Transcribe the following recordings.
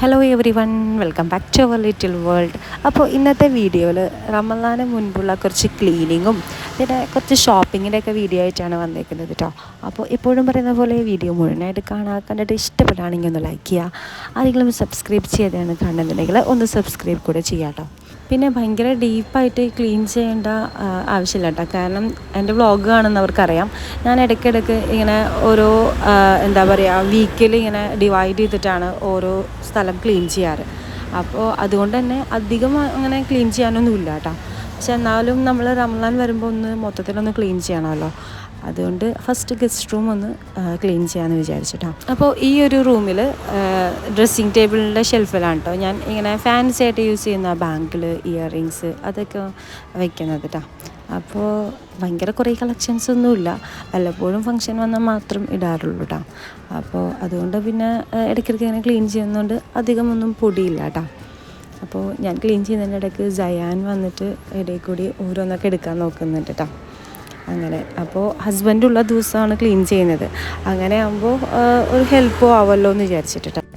Hello everyone welcome back to our little world അപ്പോൾ ഇന്നത്തെ വീഡിയോയിൽ റമദാന് മുൻപുള്ള കുറച്ച് ക്ലീനിങ്ങും പിന്നെ കുറച്ച് ഷോപ്പിങ്ങിന്റെ ഒക്കെ വീഡിയോ ആയിട്ടാണ് വന്നേക്കുന്നത് കേട്ടോ അപ്പോൾ എപ്പോഴും പറയുന്ന പോലെ വീഡിയോ മുഴുവനായിട്ട് കാണാൻ കണ്ടിട്ട് ഇഷ്ടപ്പെടുകയാണെങ്കിൽ ഒന്ന് ലൈക്ക് ചെയ്യുക ആരെങ്കിലും സബ്സ്ക്രൈബ് ചെയ്താണ് കാണുന്നുണ്ടെങ്കിൽ ഒന്ന് സബ്സ്ക്രൈബ് കൂടെ ചെയ്യാം കേട്ടോ പിന്നെ ഭയങ്കര ഡീപ്പായിട്ട് ക്ലീൻ ചെയ്യേണ്ട ആവശ്യമില്ല കേട്ടോ കാരണം എന്റെ വ്ളോഗ് കാണുന്നവർക്കറിയാം ഞാൻ ഇടയ്ക്കിടയ്ക്ക് ഇങ്ങനെ ഓരോ എന്താ പറയുക വീക്കിൽ ഇങ്ങനെ ഡിവൈഡ് ചെയ്തിട്ടാണ് ഓരോ സ്ഥലം ക്ലീൻ ചെയ്യാറ്. അപ്പോൾ അതുകൊണ്ട് തന്നെ അധികം അങ്ങനെ ക്ലീൻ ചെയ്യാനൊന്നുമില്ല കേട്ടോ പക്ഷെ എന്നാലും നമ്മൾ റംലാൻ വരുമ്പോൾ ഒന്ന് മൊത്തത്തിലൊന്ന് ക്ലീൻ ചെയ്യണമല്ലോ. അതുകൊണ്ട് ഫസ്റ്റ് ഗസ്റ്റ് റൂം ഒന്ന് ക്ലീൻ ചെയ്യാമെന്ന് വിചാരിച്ചിട്ടാണ് അപ്പോൾ ഈ ഒരു റൂമിൽ ഡ്രസ്സിങ് ടേബിളിന്റെ ഷെൽഫിലാണ് കേട്ടോ ഞാൻ ഇങ്ങനെ ഫാൻസി ആയിട്ട് യൂസ് ചെയ്യുന്ന ബാങ്കിൾ ഇയർ റിങ്സ് അതൊക്കെ വയ്ക്കുന്നത് കേട്ടോ അപ്പോൾ ഭയങ്കര കുറേ കളക്ഷൻസ് ഒന്നുമില്ല. വല്ലപ്പോഴും ഫങ്ഷൻ വന്നാൽ മാത്രം ഇടാറുള്ളൂ കേട്ടോ അപ്പോൾ അതുകൊണ്ട് പിന്നെ ഇടയ്ക്കിടയ്ക്ക് ഇങ്ങനെ ക്ലീൻ ചെയ്യുന്നതുകൊണ്ട് അധികം ഒന്നും പൊടിയില്ല കേട്ടോ അപ്പോൾ ഞാൻ ക്ലീൻ ചെയ്യുന്നതിന്റെ ഇടയ്ക്ക് ജയാൻ വന്നിട്ട് ഇടയിൽ കൂടി ഓരോന്നൊക്കെ എടുക്കാൻ നോക്കുന്നുണ്ട് കേട്ടോ അങ്ങനെ. അപ്പോൾ ഹസ്ബൻഡുള്ള ദിവസമാണ് ക്ലീൻ ചെയ്യുന്നത്. അങ്ങനെ ആകുമ്പോൾ ഒരു ഹെൽപ്പോ ആവല്ലോ എന്ന് വിചാരിച്ചിട്ട്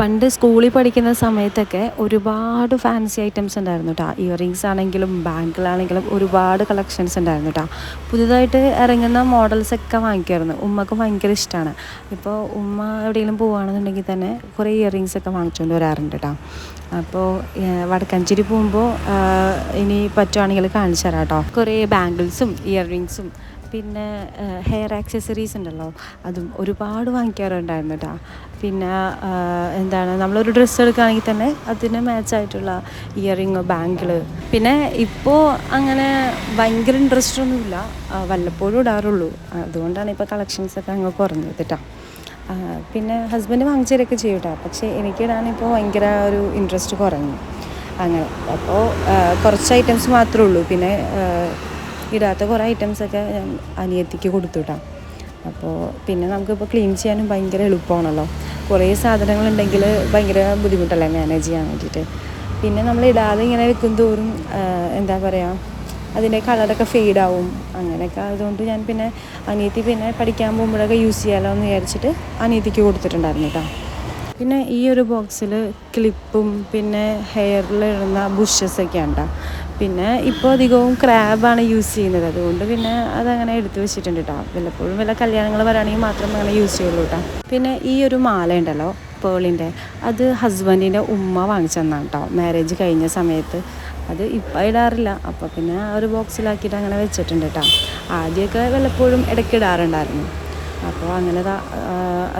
പണ്ട് സ്കൂളിൽ പഠിക്കുന്ന സമയത്തൊക്കെ ഒരുപാട് ഫാൻസി ഐറ്റംസ് ഉണ്ടായിരുന്നു കേട്ടോ ഇയർ റിങ്സ് ആണെങ്കിലും ബാങ്കിലാണെങ്കിലും ഒരുപാട് കളക്ഷൻസ് ഉണ്ടായിരുന്നു കേട്ടോ പുതുതായിട്ട് ഇറങ്ങുന്ന മോഡൽസ് ഒക്കെ വാങ്ങിക്കുമായിരുന്നു ഉമ്മക്ക് ഭയങ്കര ഇഷ്ടമാണ് ഇപ്പോൾ ഉമ്മ എവിടെയെങ്കിലും പോവുകയാണെന്നുണ്ടെങ്കിൽ തന്നെ കുറേ ഇയറിങ്സ് ഒക്കെ വാങ്ങിച്ചുകൊണ്ട് വരാറുണ്ട് കേട്ടോ അപ്പോൾ വടക്കഞ്ചേരി പോകുമ്പോൾ ഇനി പറ്റുവാണെങ്കിൽ കാണിച്ചു തരാം കേട്ടോ കുറേ ബാംഗിൾസും ഇയർ റിങ്സും പിന്നെ ഹെയർ ആക്സസറീസ് ഉണ്ടല്ലോ അതും ഒരുപാട് വാങ്ങിക്കാറുണ്ടായിരുന്നു കേട്ടോ പിന്നെ എന്താണ് നമ്മളൊരു ഡ്രസ്സ് എടുക്കുകയാണെങ്കിൽ തന്നെ അതിന് മാച്ചായിട്ടുള്ള ഇയറിങ് ബാങ്കിൾ പിന്നെ ഇപ്പോൾ അങ്ങനെ ഭയങ്കര ഇൻട്രസ്റ്റ് ഒന്നുമില്ല. വല്ലപ്പോഴും ഇടാറുള്ളൂ. അതുകൊണ്ടാണ് ഇപ്പോൾ കളക്ഷൻസൊക്കെ അങ്ങ് കുറഞ്ഞത് കേട്ടോ പിന്നെ ഹസ്ബൻഡ് വാങ്ങിച്ചതൊക്കെ ചെയ്യും കേട്ടോ പക്ഷേ എനിക്കിടാനിപ്പോൾ ഭയങ്കര ഒരു ഇൻട്രസ്റ്റ് കുറഞ്ഞു. അങ്ങനെ. അപ്പോൾ കുറച്ച് ഐറ്റംസ് മാത്രമേ ഉള്ളൂ. പിന്നെ ഇടാത്ത കുറേ ഐറ്റംസൊക്കെ അനിയത്തിക്ക് കൊടുത്തു അപ്പോൾ പിന്നെ നമുക്കിപ്പോൾ ക്ലീൻ ചെയ്യാനും ഭയങ്കര എളുപ്പമാണല്ലോ. കുറേ സാധനങ്ങളുണ്ടെങ്കിൽ ഭയങ്കര ബുദ്ധിമുട്ടല്ലേ മാനേജ് ചെയ്യാൻ വേണ്ടിയിട്ട്. പിന്നെ നമ്മൾ ഇടാതെ ഇങ്ങനെ വെക്കും തോറും എന്താ പറയുക അതിന്റെ കളറൊക്കെ ഫെയ്ഡാവും അങ്ങനെയൊക്കെ ആയതുകൊണ്ട് ഞാൻ പിന്നെ അനിയത്തി പിന്നെ പഠിക്കാൻ പോകുമ്പോഴൊക്കെ യൂസ് ചെയ്യാമല്ലോ എന്ന് വിചാരിച്ചിട്ട് അനിയത്തിക്ക് കൊടുത്തിട്ടുണ്ടായിരുന്നു കേട്ടോ പിന്നെ ഈ ഒരു ബോക്സിൽ ക്ലിപ്പും പിന്നെ ഹെയറിൽ ഇടുന്ന ബുഷസൊക്കെ ഉണ്ടോ പിന്നെ ഇപ്പോൾ അധികവും ക്രാബാണ് യൂസ് ചെയ്യുന്നത്. അതുകൊണ്ട് പിന്നെ അതങ്ങനെ എടുത്തു വെച്ചിട്ടുണ്ട് കേട്ടോ വല്ലപ്പോഴും വല്ല കല്യാണങ്ങൾ വരാണെങ്കിൽ മാത്രം അങ്ങനെ യൂസ് ചെയ്യുള്ളൂ കേട്ടോ പിന്നെ ഈ ഒരു മാല ഉണ്ടല്ലോ പേളിന്റെ അത് ഹസ്ബൻഡിന്റെ ഉമ്മ വാങ്ങിച്ചെന്നാണ് കേട്ടോ മാരേജ് കഴിഞ്ഞ സമയത്ത് അത് ഇപ്പം ഇടാറില്ല. അപ്പോൾ പിന്നെ ആ ഒരു ബോക്സിലാക്കിയിട്ട് അങ്ങനെ വെച്ചിട്ടുണ്ട് കേട്ടോ ആദ്യമൊക്കെ വല്ലപ്പോഴും ഇടയ്ക്ക് ഇടാറുണ്ടായിരുന്നു. അപ്പോൾ അങ്ങനെ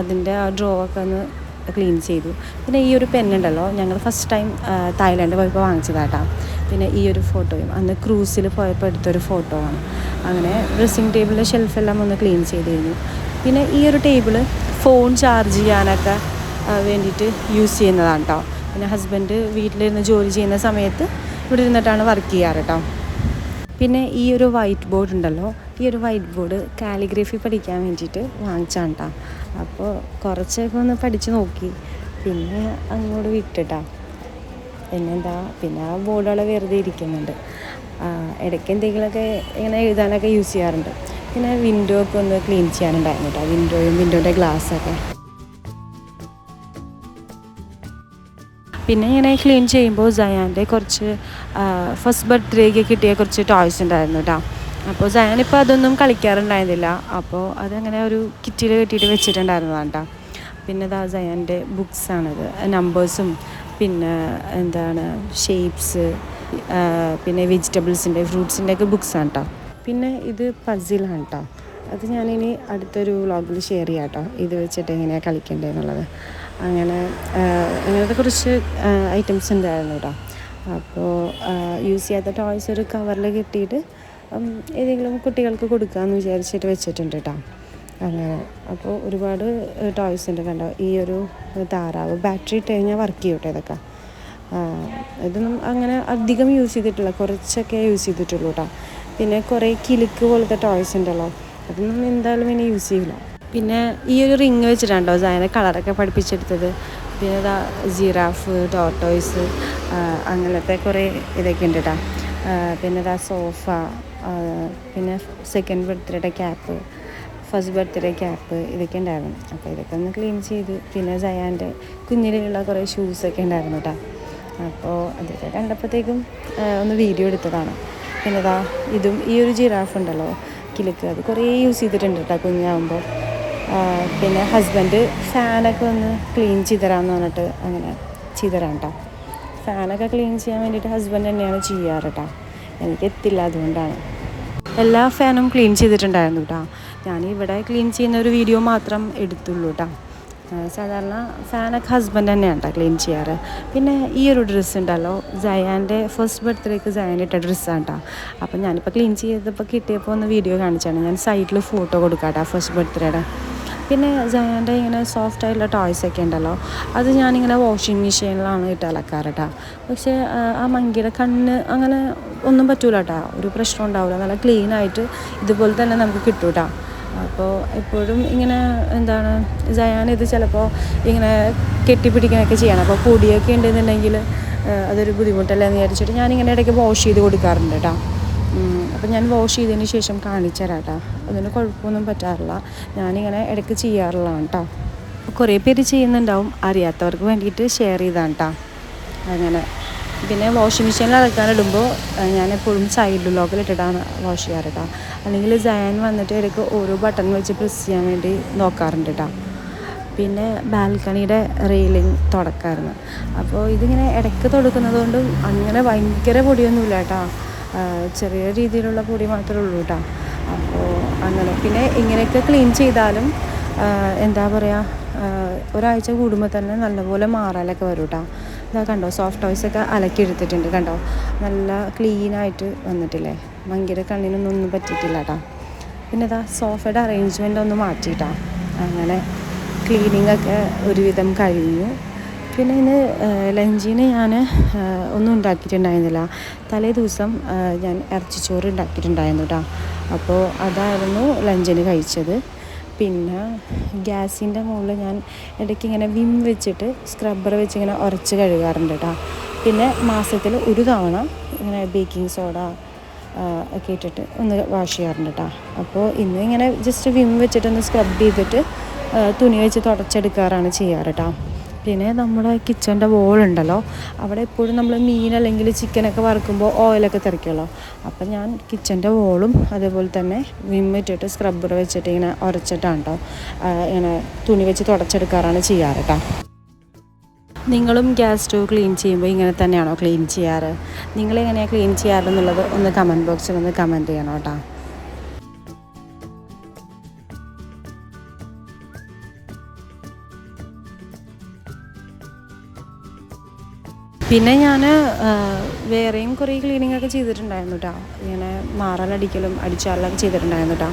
അതിന്റെ ആ ഡ്രോ ഒക്കെ ഒന്ന് ക്ലീൻ ചെയ്തു. പിന്നെ ഈ ഒരു പെന്നുണ്ടല്ലോ ഞങ്ങൾ ഫസ്റ്റ് ടൈം തായ്ലാൻഡ് പോയപ്പോൾ വാങ്ങിച്ചതാട്ടാ. പിന്നെ ഈ ഒരു ഫോട്ടോയും അന്ന് ക്രൂസിൽ പോയപ്പോൾ എടുത്തൊരു ഫോട്ടോ ആണ്. അങ്ങനെ ഡ്രസ്സിങ് ടേബിളിലെ ഷെൽഫെല്ലാം ഒന്ന് ക്ലീൻ ചെയ്തിരുന്നു. പിന്നെ ഈ ഒരു ടേബിൾ ഫോൺ ചാർജ് ചെയ്യാനൊക്കെ വേണ്ടിയിട്ട് യൂസ് ചെയ്യുന്നതാണ് കേട്ടോ പിന്നെ ഹസ്ബൻഡ് വീട്ടിലിരുന്ന് ജോലി ചെയ്യുന്ന സമയത്ത് ഇവിടെ ഇരുന്നിട്ടാണ് വർക്ക് ചെയ്യാറ് കേട്ടോ പിന്നെ ഈ ഒരു വൈറ്റ് ബോർഡ് ഉണ്ടല്ലോ ഈ ഒരു വൈറ്റ് ബോർഡ് കാലിഗ്രഫി പഠിക്കാൻ വേണ്ടിയിട്ട് വാങ്ങിച്ചാണ് കേട്ടോ അപ്പോൾ കുറച്ചൊക്കെ ഒന്ന് പഠിച്ച് നോക്കി. പിന്നെ അങ്ങോട്ട് വിട്ടിട്ടാ. പിന്നെന്താ പിന്നെ ആ ബോർഡുകൾ വെറുതെ ഇരിക്കുന്നുണ്ട്. ഇടയ്ക്ക് എന്തെങ്കിലുമൊക്കെ ഇങ്ങനെ എഴുതാനൊക്കെ യൂസ് ചെയ്യാറുണ്ട്. പിന്നെ വിൻഡോ ഒക്കെ ഒന്ന് ക്ലീൻ ചെയ്യാനുണ്ടായിരുന്നു കേട്ടോ വിൻഡോയും വിൻഡോന്റെ ഗ്ലാസ്സൊക്കെ പിന്നെ ഇങ്ങനെ ക്ലീൻ ചെയ്യുമ്പോൾ ജയാന്റെ കുറച്ച് ഫസ്റ്റ് ബർത്ത്ഡേക്ക് കിട്ടിയ കുറച്ച് ടോയ്സ് ഉണ്ടായിരുന്നു കേട്ടോ അപ്പോൾ ഞാനിപ്പോൾ അതൊന്നും കളിക്കാറുണ്ടായിരുന്നില്ല. അപ്പോൾ അതങ്ങനെ ഒരു കിറ്റിൽ കെട്ടിയിട്ട് വെച്ചിട്ടുണ്ടായിരുന്നതാണ് കേട്ടോ പിന്നെ ഇതാ ജയാന്റെ ബുക്സാണിത്. നമ്പേഴ്സും പിന്നെ എന്താണ് ഷേപ്സ് പിന്നെ വെജിറ്റബിൾസിന്റെ ഫ്രൂട്ട്സിന്റെ ഒക്കെ ബുക്സാണ് കേട്ടോ പിന്നെ ഇത് പസിലാണ് കേട്ടോ അത് ഞാനിനി അടുത്തൊരു വ്ളോഗിൽ ഷെയർ ചെയ്യാം കേട്ടോ ഇത് വെച്ചിട്ട് എങ്ങനെയാണ് കളിക്കേണ്ടതെന്നുള്ളത് അങ്ങനെ അങ്ങനത്തെ കുറച്ച് ഐറ്റംസ് ഉണ്ടായിരുന്നു കേട്ടോ അപ്പോൾ യൂസ് ചെയ്യാത്ത ടോയ്സ് ഒരു കവറിൽ കെട്ടിയിട്ട് ഏതെങ്കിലും കുട്ടികൾക്ക് കൊടുക്കാമെന്ന് വിചാരിച്ചിട്ട് വെച്ചിട്ടുണ്ട് കേട്ടോ അങ്ങനെ അപ്പോൾ ഒരുപാട് ടോയ്സ് ഉണ്ട് കണ്ടോ? ഈ ഒരു താറാവ്. ബാറ്ററി ഇട്ട് കഴിഞ്ഞാൽ വർക്ക് ചെയ്യട്ടെ ഇതൊക്കെ. ഇതൊന്നും അങ്ങനെ അധികം യൂസ് ചെയ്തിട്ടില്ല. കുറച്ചൊക്കെ യൂസ് ചെയ്തിട്ടുള്ളൂ കേട്ടോ പിന്നെ കുറേ കിലുക്ക് പോലത്തെ ടോയ്സ് ഉണ്ടല്ലോ. അതൊന്നും എന്തായാലും ഇനി യൂസ് ചെയ്യില്ല പിന്നെ ഈ ഒരു റിങ് വെച്ചിട്ടുണ്ടോ അതിനെ കളറൊക്കെ പഠിപ്പിച്ചെടുത്തത്? പിന്നെ ഇതാ ജിറാഫ് ടോട്ടോയ്സ് അങ്ങനത്തെ കുറേ ഇതൊക്കെ ഉണ്ട് കേട്ടോ പിന്നെ ഇതാ സോഫ പിന്നെ സെക്കൻഡ് ബർത്ത്ഡേയുടെ ക്യാപ്പ് ഫസ്റ്റ് ബർത്ത്ഡേ ക്യാപ്പ് ഇതൊക്കെ ഉണ്ടായിരുന്നു. അപ്പോൾ ഇതൊക്കെ ഒന്ന് ക്ലീൻ ചെയ്തു. പിന്നെ ജയാന്റെ കുഞ്ഞിലുള്ള കുറേ ഷൂസൊക്കെ ഉണ്ടായിരുന്നു കേട്ടോ അപ്പോൾ അതൊക്കെ കണ്ടപ്പോഴത്തേക്കും ഒന്ന് വീഡിയോ എടുത്തതാണ്. പിന്നെ ഇതാ ഇതും ഈ ഒരു ജിറാഫ് ഉണ്ടല്ലോ കിലുക്ക്. അത് കുറേ യൂസ് ചെയ്തിട്ടുണ്ട് കേട്ടോ കുഞ്ഞാകുമ്പോൾ പിന്നെ ഹസ്ബൻഡ് ഫാനൊക്കെ ഒന്ന് ക്ലീൻ ചെയ്തരാമെന്ന് പറഞ്ഞിട്ട് അങ്ങനെ ചെയ്തരാം കേട്ടോ ഫാനൊക്കെ ക്ലീൻ ചെയ്യാൻ വേണ്ടിയിട്ട് ഹസ്ബൻഡ് തന്നെയാണ് ചെയ്യാറ് കേട്ടോ എനിക്ക് എത്തില്ല അതുകൊണ്ടാണ്. എല്ലാ ഫാനും ക്ലീൻ ചെയ്തിട്ടുണ്ടായിരുന്നു കേട്ടോ. ഞാൻ ഇവിടെ ക്ലീൻ ചെയ്യുന്ന ഒരു വീഡിയോ മാത്രം എടുത്തുള്ളൂ കേട്ടോ. സാധാരണ ഫാനൊക്കെ ഹസ്ബൻഡ് തന്നെയാണ് കേട്ടോ ക്ലീൻ ചെയ്യാറ്. പിന്നെ ഈ ഒരു ഡ്രസ്സ് ഉണ്ടല്ലോ ജയാന്റെ ഫസ്റ്റ് ബർത്ത്ഡേക്ക് ജയാൻ ഇട്ട ഡ്രസ്സാണ് കേട്ടോ. അപ്പം ഞാനിപ്പോൾ ക്ലീൻ ചെയ്തപ്പോൾ കിട്ടിയപ്പോൾ ഒന്ന് വീഡിയോ കാണിച്ചാണ്. ഞാൻ സൈഡിൽ ഫോട്ടോ കൊടുക്കാം കേട്ടോ ഫസ്റ്റ് ബർത്ത്ഡേയുടെ പിന്നെ ജയാന്റെ ഇങ്ങനെ സോഫ്റ്റ് ആയിട്ടുള്ള ടോയ്സ് ഒക്കെ ഉണ്ടല്ലോ അത് ഞാനിങ്ങനെ വാഷിംഗ് മെഷീനിലാണ് ഇട്ട് അലക്കാറ് കേട്ടോ. പക്ഷേ ആ മങ്കിയുടെ കണ്ണ് അങ്ങനെ ഒന്നും പറ്റൂല കേട്ടോ ഒരു പ്രശ്നം ഉണ്ടാവില്ല നല്ല ക്ലീൻ ആയിട്ട് ഇതുപോലെ തന്നെ നമുക്ക് കിട്ടും അപ്പോൾ എപ്പോഴും ഇങ്ങനെ എന്താണ് ജയാൻ ഇത് ചിലപ്പോൾ ഇങ്ങനെ കെട്ടിപ്പിടിക്കാനൊക്കെ ചെയ്യണം. അപ്പോൾ പൊടിയൊക്കെ ഉണ്ടെന്നുണ്ടെങ്കിൽ അതൊരു ബുദ്ധിമുട്ടല്ലേ എന്ന് വിചാരിച്ചിട്ട് ഞാനിങ്ങനെ ഇടയ്ക്ക് വാഷ് ചെയ്ത് കൊടുക്കാറുണ്ട് കേട്ടോ അപ്പം ഞാൻ വാഷ് ചെയ്തതിന് ശേഷം കാണിച്ചു തരാം കേട്ടോ അതിന് കുഴപ്പമൊന്നും പറ്റാറില്ല. ഞാനിങ്ങനെ ഇടയ്ക്ക് ചെയ്യാറുള്ളതാണ് കേട്ടോ കുറേ പേര് ചെയ്യുന്നുണ്ടാവും. അറിയാത്തവർക്ക് വേണ്ടിയിട്ട് ഷെയർ ചെയ്താണ് കേട്ടോ അങ്ങനെ. പിന്നെ വാഷിംഗ് മെഷീനിൽ അലക്കാനിടുമ്പോൾ ഞാൻ എപ്പോഴും സൈഡ് ലോക്കിലിട്ടിട്ടാണ് വാഷ് ചെയ്യാറ് കേട്ടോ അല്ലെങ്കിൽ ജയൻ വന്നിട്ട് ഇടയ്ക്ക് ഓരോ ബട്ടൺ വെച്ച് പ്രസ് ചെയ്യാൻ വേണ്ടി നോക്കാറുണ്ട് കേട്ടോ പിന്നെ ബാൽക്കണിയുടെ റെയിലിംഗ് തുടക്കായിരുന്നു. അപ്പോൾ ഇതിങ്ങനെ ഇടയ്ക്ക് തുടക്കുന്നത് കൊണ്ട് അങ്ങനെ ഭയങ്കര പൊടിയൊന്നുമില്ല കേട്ടോ ചെറിയ രീതിയിലുള്ള പൊടി മാത്രമേ ഉള്ളൂ കേട്ടോ അപ്പോൾ അങ്ങനെ. പിന്നെ ഇങ്ങനെയൊക്കെ ക്ലീൻ ചെയ്താലും എന്താ പറയുക ഒരാഴ്ച കൂടുമ്പോൾ തന്നെ നല്ലപോലെ മാറാലൊക്കെ വരും കേട്ടോ ഇതാ കണ്ടോ സോഫ്റ്റ് ടോയ്സ് ഒക്കെ അലക്കി എടുത്തിട്ടുണ്ട് കണ്ടോ? നല്ല ക്ലീനായിട്ട് വന്നിട്ടില്ലേ? ഭയങ്കര കണ്ണിനൊന്നും ഒന്നും പറ്റിയിട്ടില്ല കേട്ടോ പിന്നെ ഇതാ സോഫയുടെ അറേഞ്ച്മെന്റ് ഒന്ന് മാറ്റിയിട്ടാ. അങ്ങനെ ക്ലീനിങ് ഒക്കെ ഒരുവിധം കഴിഞ്ഞു. പിന്നെ ഇന്ന് ലഞ്ചിന് ഞാൻ ഒന്നും ഉണ്ടാക്കിയിട്ടുണ്ടായിരുന്നില്ല. തലേ ദിവസം ഞാൻ ഇറച്ചിച്ചോറ് ഉണ്ടാക്കിയിട്ടുണ്ടായിരുന്നു കേട്ടോ അപ്പോൾ അതായിരുന്നു ലഞ്ചിന് കഴിച്ചത്. പിന്നെ ഗ്യാസിന്റെ മുകളിൽ ഞാൻ ഇടയ്ക്ക് ഇങ്ങനെ വിം വെച്ചിട്ട് സ്ക്രബ്ബർ വെച്ച് ഇങ്ങനെ ഉരച്ച് കഴുകാറുണ്ട് കേട്ടോ പിന്നെ മാസത്തിൽ ഒരു തവണ ഇങ്ങനെ ബേക്കിംഗ് സോഡ ഒക്കെ ഇട്ടിട്ട് ഒന്ന് വാഷ് ചെയ്യാറുണ്ട് കേട്ടോ അപ്പോൾ ഇന്ന് ഇങ്ങനെ ജസ്റ്റ് വിം വെച്ചിട്ടൊന്ന് സ്ക്രബ് ചെയ്തിട്ട് തുണി വെച്ച് തുടച്ചെടുക്കാറാണ് ചെയ്യാറ് കേട്ടോ പിന്നെ നമ്മുടെ കിച്ചന്റെ ഉണ്ടല്ലോ അവിടെ എപ്പോഴും നമ്മൾ മീൻ അല്ലെങ്കിൽ ചിക്കനൊക്കെ വറുക്കുമ്പോൾ ഓയിലൊക്കെ തെറിക്കുമല്ലോ അപ്പം ഞാൻ കിച്ചന്റെ വോളും അതേപോലെ തന്നെ വിമ്മിറ്റിട്ട് സ്ക്രബ്ബർ വെച്ചിട്ട് ഇങ്ങനെ ഉരച്ചിട്ടാണ് കേട്ടോ ഇങ്ങനെ തുണി വെച്ച് തുടച്ചെടുക്കാറാണ് ചെയ്യാറ് കേട്ടോ നിങ്ങളും ഗ്യാസ് സ്റ്റോവ് ക്ലീൻ ചെയ്യുമ്പോൾ ഇങ്ങനെ തന്നെയാണോ ക്ലീൻ ചെയ്യാറ്? നിങ്ങളെങ്ങനെയാണ് ക്ലീൻ ചെയ്യാറെന്നുള്ളത് ഒന്ന് കമന്റ് ബോക്സിൽ ഒന്ന് കമന്റ് ചെയ്യണം കേട്ടോ പിന്നെ ഞാൻ വേറെയും കുറേ ക്ലീനിങ് ഒക്കെ ചെയ്തിട്ടുണ്ടായിരുന്നു കേട്ടോ ഇങ്ങനെ മാറലടിക്കലും അടിച്ചാലൊക്കെ ചെയ്തിട്ടുണ്ടായിരുന്നു കേട്ടോ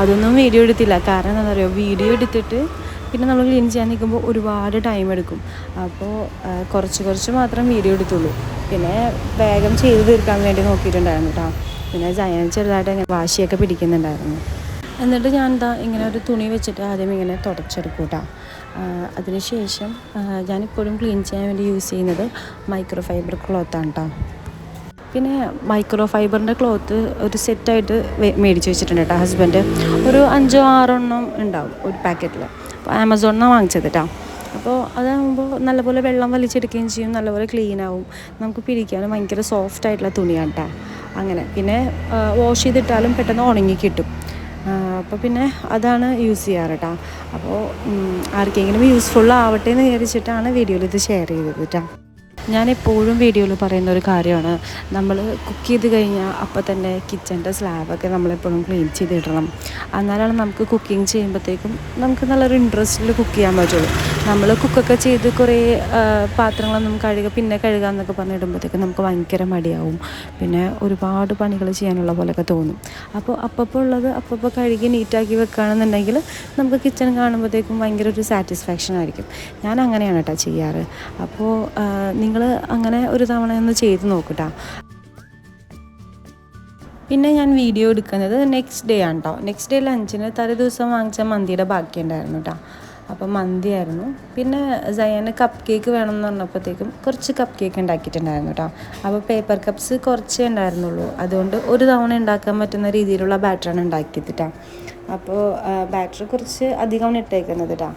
അതൊന്നും വീഡിയോ എടുത്തില്ല. കാരണം എന്താ പറയുക വീഡിയോ എടുത്തിട്ട് പിന്നെ നമ്മൾ ക്ലീൻ ചെയ്യാൻ നിൽക്കുമ്പോൾ ഒരുപാട് ടൈം എടുക്കും. അപ്പോൾ കുറച്ച് കുറച്ച് മാത്രം വീഡിയോ എടുത്തുള്ളൂ. പിന്നെ വേഗം ചെയ്ത് തീർക്കാൻ വേണ്ടി നോക്കിയിട്ടുണ്ടായിരുന്നു കേട്ടോ പിന്നെ ജയൻ ചെറുതായിട്ട് ഇങ്ങനെ വാശിയൊക്കെ പിടിക്കുന്നുണ്ടായിരുന്നു. എന്നിട്ട് ഞാൻ എന്താ ഇങ്ങനെ ഒരു തുണി വെച്ചിട്ട് ആദ്യം ഇങ്ങനെ തുടച്ചെടുക്കും കേട്ടോ അതിനുശേഷം ഞാനിപ്പോഴും ക്ലീൻ ചെയ്യാൻ വേണ്ടി യൂസ് ചെയ്യുന്നത് മൈക്രോ ഫൈബർ ക്ലോത്താണ് കേട്ടോ പിന്നെ മൈക്രോ ഫൈബറിന്റെ ക്ലോത്ത് ഒരു സെറ്റായിട്ട് മേടിച്ച് വെച്ചിട്ടുണ്ട് കേട്ടോ ഹസ്ബൻഡ് ഒരു അഞ്ചോ ആറോ എണ്ണം ഉണ്ടാവും ഒരു പാക്കറ്റിൽ അപ്പോൾ ആമസോണിനാണ് വാങ്ങിച്ചത് കേട്ടോ അപ്പോൾ അതാകുമ്പോൾ നല്ലപോലെ വെള്ളം വലിച്ചെടുക്കുകയും ചെയ്യും നല്ലപോലെ ക്ലീൻ ആവും. നമുക്ക് പിരിക്കാനും ഭയങ്കര സോഫ്റ്റ് ആയിട്ടുള്ള തുണിയാണ് കേട്ടോ അങ്ങനെ. പിന്നെ വാഷ് ചെയ്തിട്ടാലും പെട്ടെന്ന് ഉണങ്ങി കിട്ടും. അപ്പോൾ പിന്നെ അതാണ് യൂസ് ചെയ്യാറ് കേട്ടോ. അപ്പോൾ ആർക്കെങ്കിലും യൂസ്ഫുൾ ആവട്ടെ എന്ന് വിചാരിച്ചിട്ടാണ് വീഡിയോയിൽ ഇത് ഷെയർ ചെയ്തത് കേട്ടോ. ഞാൻ എപ്പോഴും വീഡിയോയിൽ പറയുന്ന ഒരു കാര്യമാണ്. നമ്മൾ കുക്ക് ചെയ്ത് കഴിഞ്ഞാൽ അപ്പോൾ തന്നെ കിച്ചന്റെ സ്ലാബൊക്കെ നമ്മളെപ്പോഴും ക്ലീൻ ചെയ്തിടണം. എന്നാലാണ് നമുക്ക് കുക്കിംഗ് ചെയ്യുമ്പോഴത്തേക്കും നമുക്ക് നല്ലൊരു ഇൻട്രസ്റ്റിൽ കുക്ക് ചെയ്യാൻ പറ്റുള്ളൂ. നമ്മൾ കുക്കൊക്കെ ചെയ്ത് കുറേ പാത്രങ്ങളൊന്നും കഴുകുക പിന്നെ കഴുകുക എന്നൊക്കെ പറഞ്ഞിടുമ്പോഴത്തേക്കും നമുക്ക് ഭയങ്കര മടിയാവും. പിന്നെ ഒരുപാട് പണികൾ ചെയ്യാനുള്ള പോലെയൊക്കെ തോന്നും. അപ്പോൾ അപ്പപ്പോൾ ഉള്ളത് അപ്പപ്പോൾ കഴുകി നീറ്റാക്കി വെക്കുകയാണെന്നുണ്ടെങ്കിൽ നമുക്ക് കിച്ചൺ കാണുമ്പോഴത്തേക്കും ഭയങ്കര ഒരു സാറ്റിസ്ഫാക്ഷൻ ആയിരിക്കും. ഞാൻ അങ്ങനെയാണ് കേട്ടോ ചെയ്യാറ്. അപ്പോൾ നിങ്ങൾ അങ്ങനെ ഒരു തവണ ഒന്ന് ചെയ്ത് നോക്കൂട്ടാ. പിന്നെ ഞാൻ വീഡിയോ എടുക്കുന്നത് നെക്സ്റ്റ് ഡേ ആണ് കേട്ടോ നെക്സ്റ്റ് ഡേ ലഞ്ചിന് തലേ ദിവസം വാങ്ങിച്ച മന്തിയുടെ ബാക്കി ഉണ്ടായിരുന്നു കേട്ടോ അപ്പം മന്തിയായിരുന്നു പിന്നെ സയാന് കപ്പ് കേക്ക് വേണം എന്ന് പറഞ്ഞപ്പോഴത്തേക്കും കുറച്ച് കപ്പ് കേക്ക് ഉണ്ടാക്കിയിട്ടുണ്ടായിരുന്നു കേട്ടോ അപ്പോൾ പേപ്പർ കപ്സ് കുറച്ചേ ഉണ്ടായിരുന്നുള്ളൂ. അതുകൊണ്ട് ഒരു തവണ ഉണ്ടാക്കാൻ പറ്റുന്ന രീതിയിലുള്ള ബാറ്ററാണ് ഉണ്ടാക്കിയത് അപ്പോൾ ബാറ്റർ കുറച്ച് അധികം ഇട്ടേക്കുന്നത് കേട്ടോ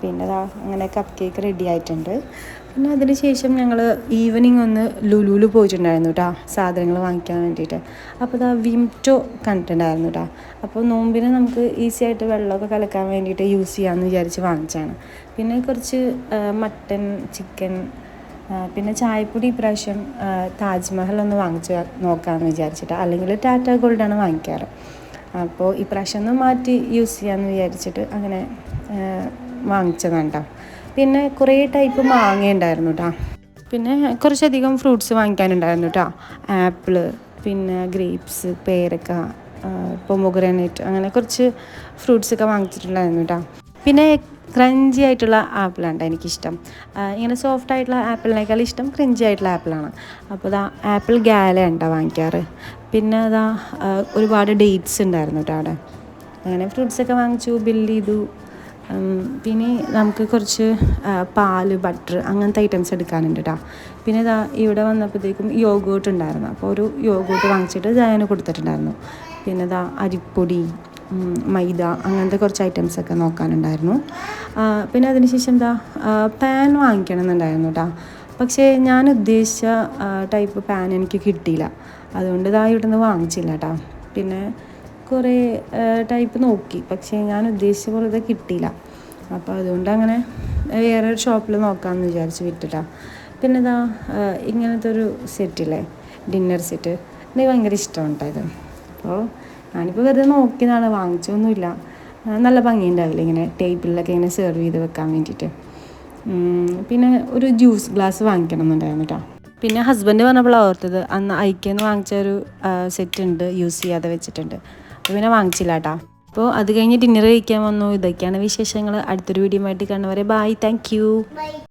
പിന്നെ അങ്ങനെ കപ്പ് കേക്ക് റെഡി ആയിട്ടുണ്ട്. പിന്നെ അതിന് ശേഷം ഞങ്ങൾ ഈവനിങ് ഒന്ന് ലുലുവിൽ പോയിട്ടുണ്ടായിരുന്നു കേട്ടോ സാധനങ്ങൾ വാങ്ങിക്കാൻ വേണ്ടിയിട്ട് അപ്പോൾ ഇതാ വിംറ്റോ കണ്ടിട്ടുണ്ടായിരുന്നു കേട്ടോ അപ്പോൾ നോമ്പിന് നമുക്ക് ഈസി ആയിട്ട് വെള്ളമൊക്കെ കലക്കാൻ വേണ്ടിയിട്ട് യൂസ് ചെയ്യാമെന്ന് വിചാരിച്ച് വാങ്ങിച്ചാണ് പിന്നെ കുറച്ച് മട്ടൻ ചിക്കൻ പിന്നെ ചായപ്പൊടി ഇപ്രാവശ്യം താജ്മഹൽ ഒന്ന് വാങ്ങിച്ച് നോക്കാമെന്ന് വിചാരിച്ചിട്ട് അല്ലെങ്കിൽ ടാറ്റ ഗോൾഡാണ് വാങ്ങിക്കാറ്. അപ്പോൾ ഇപ്രാവശ്യം ഒന്ന് മാറ്റി യൂസ് ചെയ്യാമെന്ന് വിചാരിച്ചിട്ട് അങ്ങനെ വാങ്ങിച്ചതാണ് കേട്ടോ പിന്നെ കുറേ ടൈപ്പ് മാങ്ങ ഉണ്ടായിരുന്നു കേട്ടോ പിന്നെ കുറച്ചധികം ഫ്രൂട്ട്സ് വാങ്ങിക്കാനുണ്ടായിരുന്നു കേട്ടോ ആപ്പിൾ പിന്നെ ഗ്രേപ്സ് പേരക്ക പൊമോഗ്രനേറ്റ് അങ്ങനെ കുറച്ച് ഫ്രൂട്ട്സ് ഒക്കെ വാങ്ങിച്ചിട്ടുണ്ടായിരുന്നു കേട്ടോ പിന്നെ ക്രഞ്ചി ആയിട്ടുള്ള ആപ്പിളാണ് എനിക്കിഷ്ടം. ആ, ഇങ്ങനെ സോഫ്റ്റ് ആയിട്ടുള്ള ആപ്പിളിനേക്കാൾ ഇഷ്ടം ക്രഞ്ചി ആയിട്ടുള്ള ആപ്പിളാണ്. അപ്പോൾ ഇതാ ആപ്പിൾ ഗാല ഉണ്ടോ വാങ്ങിക്കാറ്. പിന്നെ അതാ ഒരുപാട് ഡേറ്റ്സ് ഉണ്ടായിരുന്നു കേട്ടോ അവിടെ. അങ്ങനെ ഫ്രൂട്ട്സൊക്കെ വാങ്ങിച്ചു ബില്ല് ചെയ്തു. പിന്നെ നമുക്ക് കുറച്ച് പാൽ ബട്ടർ അങ്ങനത്തെ ഐറ്റംസ് എടുക്കാനുണ്ട് കേട്ടോ പിന്നെ ഇതാ ഇവിടെ വന്നപ്പോഴത്തേക്കും യോഗോട്ട് ഉണ്ടായിരുന്നു. അപ്പോൾ ഒരു യോഗോട്ട് വാങ്ങിച്ചിട്ട് ഞാൻ കൊടുത്തിട്ടുണ്ടായിരുന്നു. പിന്നെ ഇതാ അരിപ്പൊടി മൈദ അങ്ങനത്തെ കുറച്ച് ഐറ്റംസ് ഒക്കെ നോക്കാനുണ്ടായിരുന്നു. പിന്നെ അതിനുശേഷം എന്താ പാൻ വാങ്ങിക്കണം എന്നുണ്ടായിരുന്നു കേട്ടോ പക്ഷേ ഞാൻ ഉദ്ദേശിച്ച ടൈപ്പ് പാൻ എനിക്ക് കിട്ടിയില്ല. അതുകൊണ്ട് ഇതാ ഇവിടുന്ന് വാങ്ങിച്ചില്ല കേട്ടോ പിന്നെ കുറേ ടൈപ്പ് നോക്കി. പക്ഷേ ഞാൻ ഉദ്ദേശിച്ച പോലെ ഇത് കിട്ടിയില്ല. അപ്പോൾ അതുകൊണ്ട് അങ്ങനെ വേറെ ഒരു ഷോപ്പിൽ നോക്കാമെന്ന് വിചാരിച്ച് വിട്ടിട്ടാ. പിന്നെ ഇതാ ഇങ്ങനത്തെ ഒരു സെറ്റില്ലേ ഡിന്നർ സെറ്റ് എനിക്ക് ഭയങ്കര ഇഷ്ടമുണ്ടായത് അപ്പോൾ ഞാനിപ്പോൾ വെറുതെ നോക്കിയതാണ്. വാങ്ങിച്ചൊന്നുമില്ല. നല്ല ഭംഗിയുണ്ടാവില്ല ഇങ്ങനെ ടേബിളിലൊക്കെ ഇങ്ങനെ സെർവ് ചെയ്ത് വെക്കാൻ വേണ്ടിയിട്ട്. പിന്നെ ഒരു ജ്യൂസ് ഗ്ലാസ് വാങ്ങിക്കണം എന്നുണ്ടായിരുന്നു കേട്ടോ പിന്നെ ഹസ്ബൻഡ് പറഞ്ഞപ്പോൾ ഓർത്തത് അന്ന് ഐക്കേന്ന് വാങ്ങിച്ച ഒരു സെറ്റ് ഉണ്ട്. യൂസ് ചെയ്യാതെ വെച്ചിട്ടുണ്ട്. പിന്നെ വാങ്ങിച്ചില്ല കേട്ടോ അപ്പോൾ അത് കഴിഞ്ഞ് ഡിന്നർ കഴിക്കാൻ വന്നു. ഇതൊക്കെയാണ് വിശേഷങ്ങൾ. അടുത്തൊരു വീഡിയോ ആയിട്ട് കാണുന്നവരെ ബായ് താങ്ക്